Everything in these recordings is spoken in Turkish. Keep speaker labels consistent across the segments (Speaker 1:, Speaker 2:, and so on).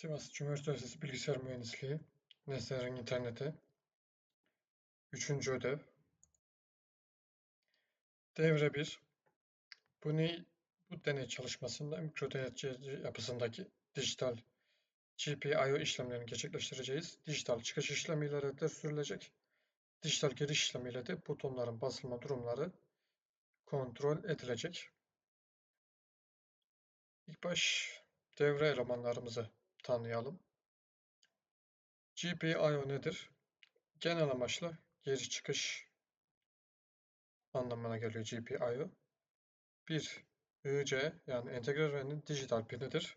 Speaker 1: Sivas Cumhuriyet Üniversitesi Bilgisayar Mühendisliği, Nesnelerin İnterneti, 3. ödev. Devre 1. Bu ne? Bu deney çalışmasında mikro yapısındaki dijital GPIO işlemlerini gerçekleştireceğiz. Dijital çıkış işlemiyle redler sürülecek. Dijital giriş işlemiyle de butonların basılma durumları kontrol edilecek. İlk baş devre elemanlarımızı tanıyalım. GPIO nedir? Genel amaçlı giriş çıkış anlamına geliyor GPIO. Bir IC yani entegre öğreninin dijital pinidir.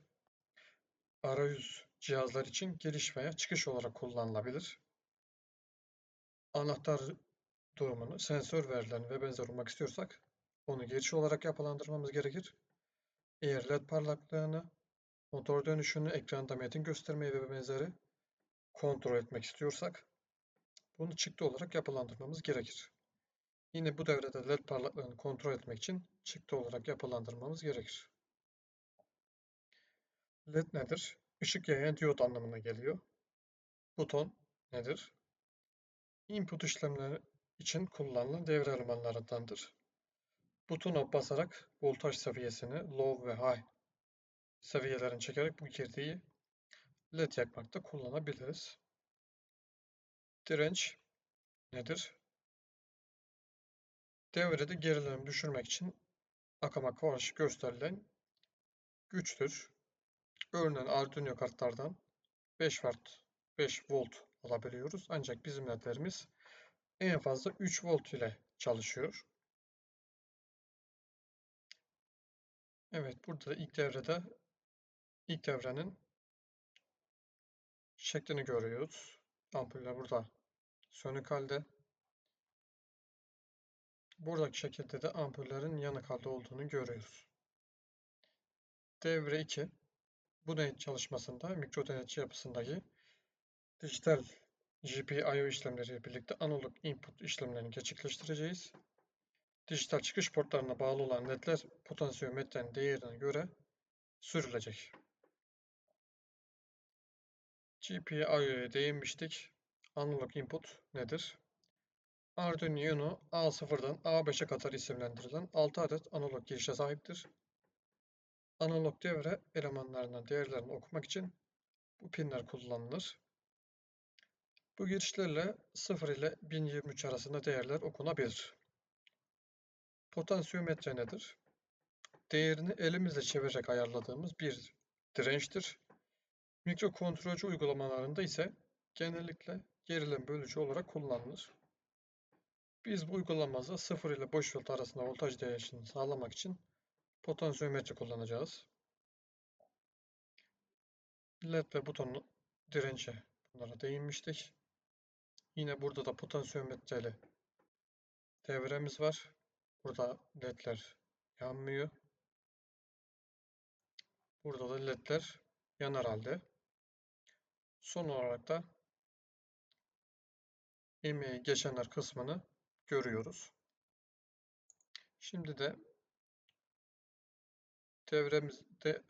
Speaker 1: Arayüz cihazlar için giriş veya çıkış olarak kullanılabilir. Anahtar durumunu, sensör verilerini ve benzer olmak istiyorsak onu giriş olarak yapılandırmamız gerekir. Eğer led parlaklığını, motor dönüşünü, ekranda metin göstermeyi ve benzeri kontrol etmek istiyorsak bunu çıktı olarak yapılandırmamız gerekir. Yine bu devrede led parlaklığını kontrol etmek için çıktı olarak yapılandırmamız gerekir. LED nedir? Işık yayan diyot anlamına geliyor. Buton nedir? Input işlemleri için kullanılan devre elemanlarındandır. Butona basarak voltaj seviyesini low ve high seviyelerini çekerek bu girdiği led yakmakta kullanabiliriz. Direnç nedir? Devrede gerilim düşürmek için akama karşı gösterilen güçtür. Örneğin Arduino kartlardan 5 watt 5 volt alabiliyoruz. Ancak bizim ledlerimiz en fazla 3 volt ile çalışıyor. Evet burada da ilk devrede ilk devrenin şeklini görüyoruz. Ampuller burada sönük halde. Buradaki şekilde de ampullerin yanık halde olduğunu görüyoruz. Devre 2 bu deney çalışmasında mikro denetçi yapısındaki dijital GPIO işlemleriyle birlikte analog input işlemlerini gerçekleştireceğiz. Dijital çıkış portlarına bağlı olan ledler potansiyometrenin değerine göre sürülecek. GPIO'ya değinmiştik. Analog input nedir? Arduino Uno A0'dan A5'e kadar isimlendirilen 6 adet analog girişe sahiptir. Analog devre elemanlarından değerlerini okumak için bu pinler kullanılır. Bu girişlerle 0 ile 1023 arasında değerler okunabilir. Potansiyometre nedir? Değerini elimizle çevirerek ayarladığımız bir dirençtir. Mikrokontrolcü uygulamalarında ise genellikle gerilim bölücü olarak kullanılır. Biz bu uygulamada 0 ile 5 volt arasında voltaj değişini sağlamak için potansiyometre kullanacağız. LED ve buton direnci bunlara değinmiştik. Yine burada da potansiyometreli devremiz var. Burada ledler yanmıyor. Burada da ledler yanar halde. Son olarak da emeği geçenler kısmını görüyoruz. Şimdi de devremizde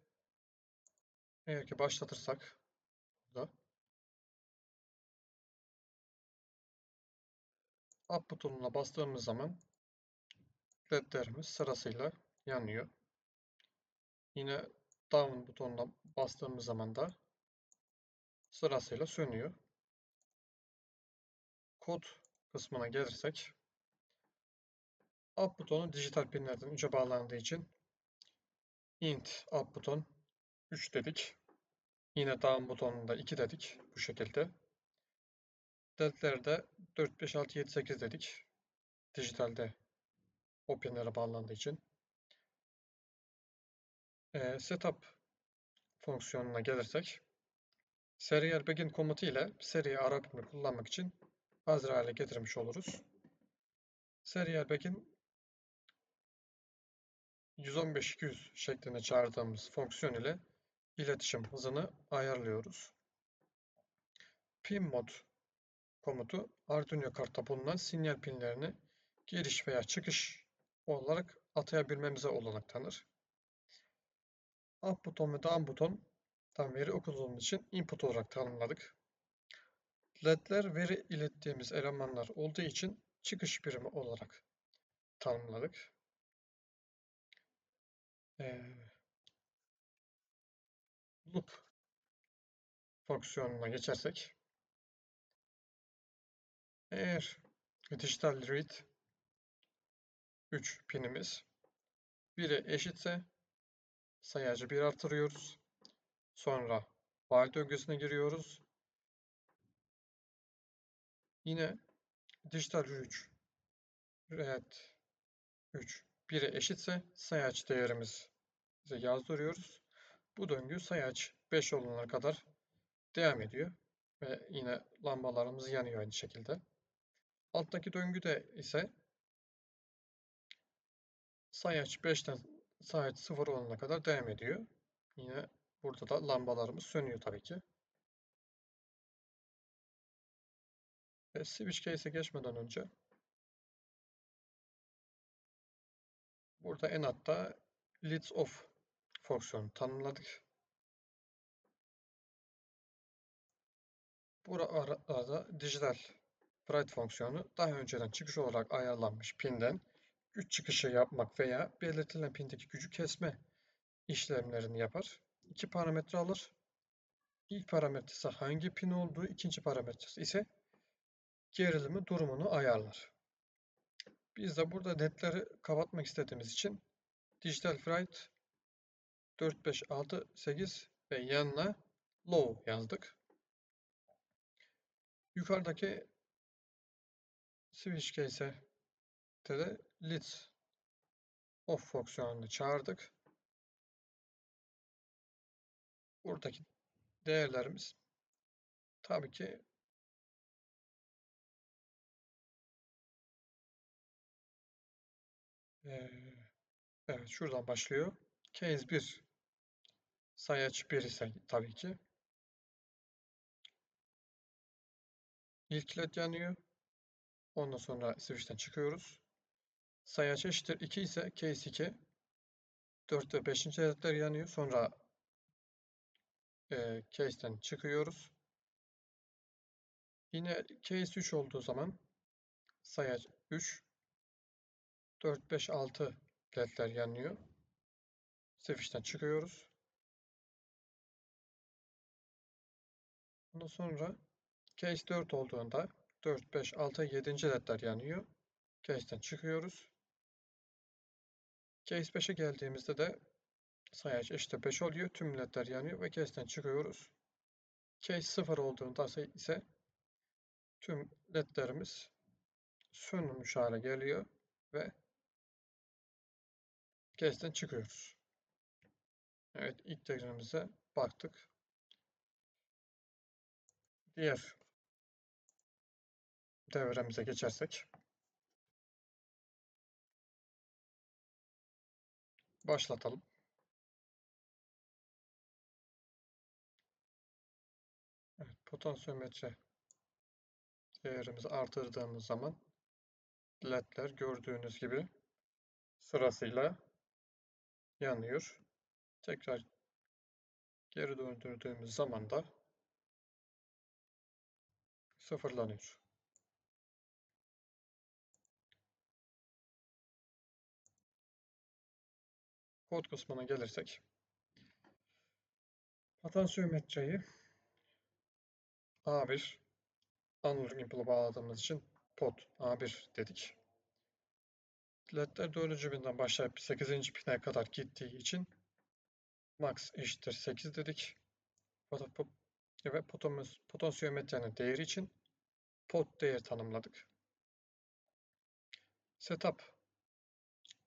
Speaker 1: eğer ki başlatırsak burada up butonuna bastığımız zaman ledlerimiz sırasıyla yanıyor. Yine down butonuna bastığımız zaman da sırasıyla sönüyor. Kod kısmına gelirsek up butonu dijital pinlerden 3'e bağlandığı için int up buton 3 dedik. Yine down butonunda 2 dedik bu şekilde. Delt'lerde 4, 5, 6, 7, 8 dedik. Dijitalde o pinlere bağlandığı için. Ee, setup fonksiyonuna gelirsek serial begin komutu ile seri ara kullanmak için hazır hale getirmiş oluruz. Serial begin 115-200 şeklinde çağırdığımız fonksiyon ile iletişim hızını ayarlıyoruz. Pin mod komutu Arduino kartta bulunan sinyal pinlerini giriş veya çıkış olarak atayabilmemize olanak tanır. Up buton ve down buton Tam veri okuduğumuz için input olarak tanımladık. LED'ler veri ilettiğimiz elemanlar olduğu için çıkış birimi olarak tanımladık. Ee, loop fonksiyonuna geçersek eğer dijital read 3 pinimiz 1'e eşitse sayacı 1 artırıyoruz. Sonra while döngüsüne giriyoruz. Yine dijital 3 red 3 1'e eşitse sayaç değerimizi yazdırıyoruz. Bu döngü sayaç 5 olana kadar devam ediyor. Ve yine lambalarımız yanıyor aynı şekilde. Alttaki döngüde ise sayaç 5'ten sayaç 0 olana kadar devam ediyor. Yine burada da lambalarımız sönüyor tabii ki. Ve switch case'e geçmeden önce burada en altta leads off fonksiyonu tanımladık. Burada dijital write fonksiyonu daha önceden çıkış olarak ayarlanmış pinden güç çıkışı yapmak veya belirtilen pindeki gücü kesme işlemlerini yapar. İki parametre alır. İlk parametresi hangi pin olduğu, ikinci parametresi ise gerilimi durumunu ayarlar. Biz de burada netleri kapatmak istediğimiz için dijital write 4, 5, 6, 8 ve yanına low yazdık. Yukarıdaki switch case'e de leads off fonksiyonunu çağırdık. Buradaki değerlerimiz tabii ki ee, evet şuradan başlıyor. Case 1 sayaç 1 ise tabii ki ilk led yanıyor. Ondan sonra switch'ten çıkıyoruz. Sayaç eşittir 2 ise case 2 4 ve 5. ledler yanıyor. Sonra e, case'ten çıkıyoruz. Yine case 3 olduğu zaman sayaç 3 4, 5, 6 ledler yanıyor. Switch'ten çıkıyoruz. Ondan sonra case 4 olduğunda 4, 5, 6, 7. ledler yanıyor. Case'den çıkıyoruz. Case 5'e geldiğimizde de sayaç eşittir 5 oluyor. Tüm ledler yanıyor ve case'den çıkıyoruz. Case 0 olduğunda ise tüm ledlerimiz sönmüş hale geliyor ve case'den çıkıyoruz. Evet ilk diagramımıza baktık. Diğer devremize geçersek başlatalım. Potansiyometre değerimizi artırdığımız zaman ledler gördüğünüz gibi sırasıyla yanıyor. Tekrar geri döndürdüğümüz zaman da sıfırlanıyor. Kod kısmına gelirsek potansiyometreyi A1 analog input'a bağladığımız için pot A1 dedik. LED'ler 4. pinden başlayıp 8. pine kadar gittiği için max eşittir 8 dedik. Ve potansiyometrenin değeri için pot değer tanımladık. Setup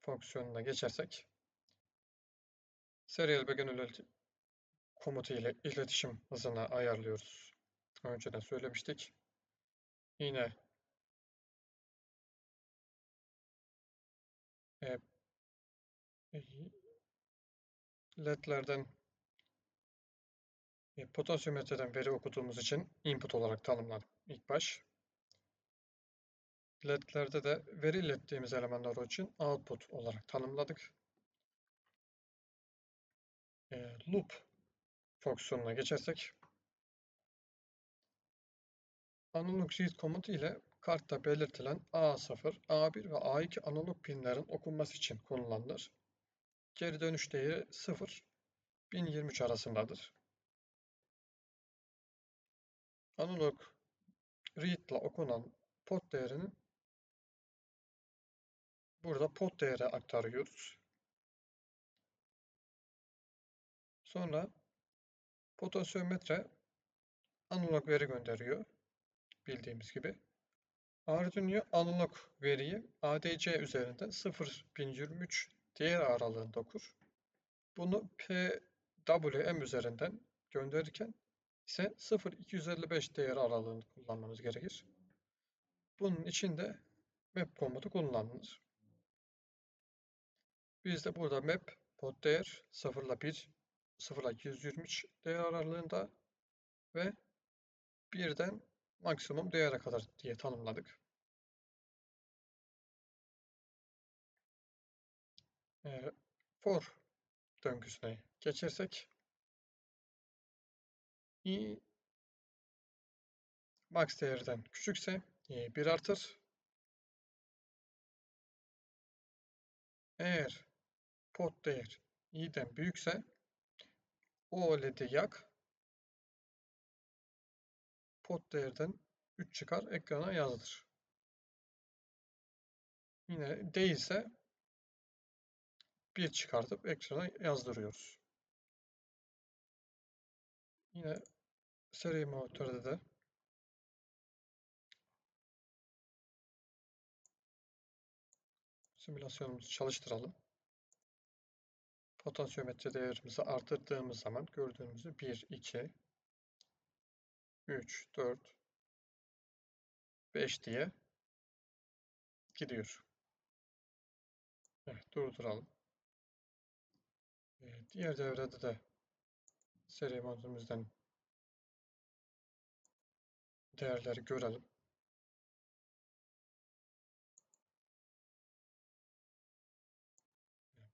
Speaker 1: fonksiyonuna geçersek serial ve komutu ile iletişim hızını ayarlıyoruz. Önceden söylemiştik. Yine e, ledlerden e, potansiyometreden veri okuduğumuz için input olarak tanımladım ilk baş. ledlerde de veri ilettiğimiz elemanlar için output olarak tanımladık. E, loop fonksiyonuna geçersek analog read komutu ile kartta belirtilen A0, A1 ve A2 analog pinlerin okunması için kullanılır. Geri dönüş değeri 0, 1023 arasındadır. Analog read ile okunan pot değerini burada pot değeri aktarıyoruz. Sonra potansiyometre analog veri gönderiyor bildiğimiz gibi. Arduino analog veriyi ADC üzerinden 0.1023 değer aralığında okur. Bunu PWM üzerinden gönderirken ise 0.255 değer aralığını kullanmamız gerekir. Bunun için de map komutu kullanılır. Biz de burada map pod değer 0 ile 1 0 ile 223 değer aralığında ve birden maksimum değere kadar diye tanımladık. Ee, for döngüsüne geçersek i max değerden küçükse i 1 artır. Eğer pot değer i'den büyükse o led'i yak pot değerden 3 çıkar ekrana yazılır. Yine değilse 1 çıkartıp ekrana yazdırıyoruz. Yine seri monitörde de simülasyonumuzu çalıştıralım. Potansiyometre değerimizi arttırdığımız zaman gördüğümüzü 1, 2, 3, 4, 5 diye gidiyor. Evet, durduralım. Ee, diğer devrede de seri modumuzdan değerleri görelim.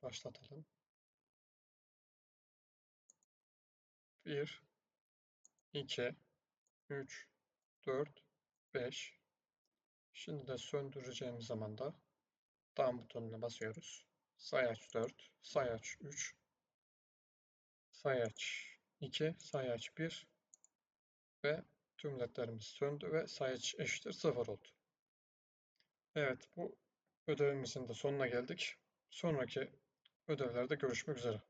Speaker 1: Başlatalım. 1 2 3 4 5 Şimdi de söndüreceğimiz zaman da down butonuna basıyoruz. Sayaç 4, sayaç 3, sayaç 2, sayaç 1 ve tüm ledlerimiz söndü ve sayaç eşittir 0 oldu. Evet bu ödevimizin de sonuna geldik. Sonraki ödevlerde görüşmek üzere.